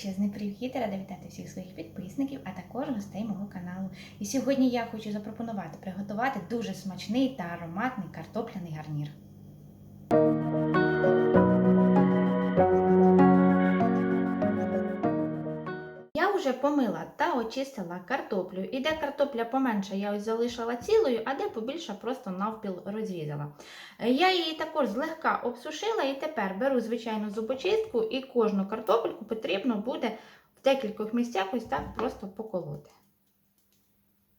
Привіт, рада вітати всіх своїх підписників, а також гостей мого каналу. І сьогодні я хочу запропонувати приготувати дуже смачний та ароматний картопляний гарнір. Вже помила та очистила картоплю. І де картопля поменша, я ось залишила цілою, а де побільша просто навпіл розрізала. Я її також злегка обсушила і тепер беру звичайну зубочистку і кожну картопельку потрібно буде в декількох місцях ось так просто поколоти.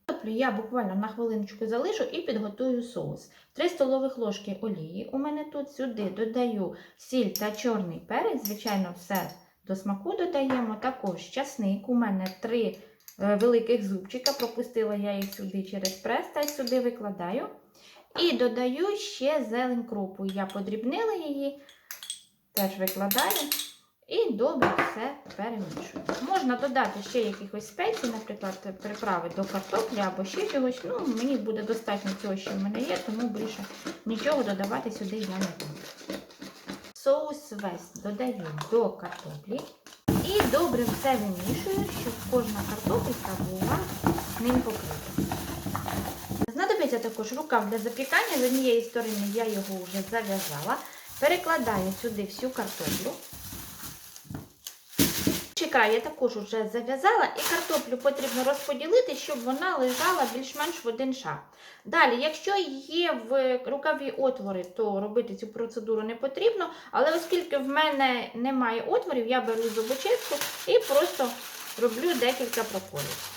Картоплю я буквально на хвилиночку залишу і підготую соус. 3 столових ложки олії. У мене тут сюди додаю сіль та чорний перець, звичайно, все до смаку додаємо. Також часник. У мене 3 великих зубчика, пропустила я їх сюди через прес та сюди викладаю. І додаю ще зелень крупу. Я подрібнила її, теж викладаю. І добре все перемішую. Можна додати ще якихось спецій, наприклад, приправи до картоплі або ще чогось. Ну, мені буде достатньо цього, що в мене є, тому більше нічого додавати сюди я не буду. Соус весь додаю до картоплі і добре все вимішую, щоб кожна картопелька була ним покрита. Знадобиться також рукав для запікання. З однієї сторони я його вже зав'язала. Перекладаю сюди всю картоплю. Чекаю, я також вже зав'язала і картоплю потрібно розподілити, щоб вона лежала більш-менш в один шар. Далі, якщо є в рукаві отвори, то робити цю процедуру не потрібно. Але оскільки в мене немає отворів, я беру зубочистку і просто роблю декілька проколів.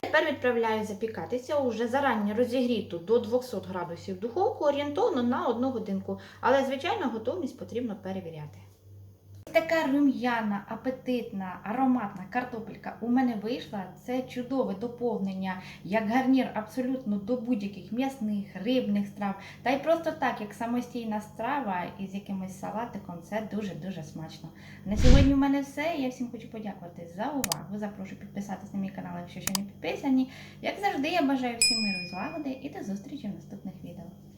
Тепер відправляю запікатися уже зарані розігріту до 200 градусів духовку орієнтовно на 1 годинку. Але, звичайно, готовність потрібно перевіряти. Така рум'яна, апетитна, ароматна картопелька у мене вийшла. Це чудове доповнення, як гарнір абсолютно до будь-яких м'ясних, рибних страв. Та й просто так, як самостійна страва із якимось салатиком, це дуже-дуже смачно. На сьогодні в мене все. Я всім хочу подякувати за увагу. Запрошую підписатись на мій канал, якщо ще не підписані. Як завжди, я бажаю всім миру і злагоди і до зустрічі в наступних відео.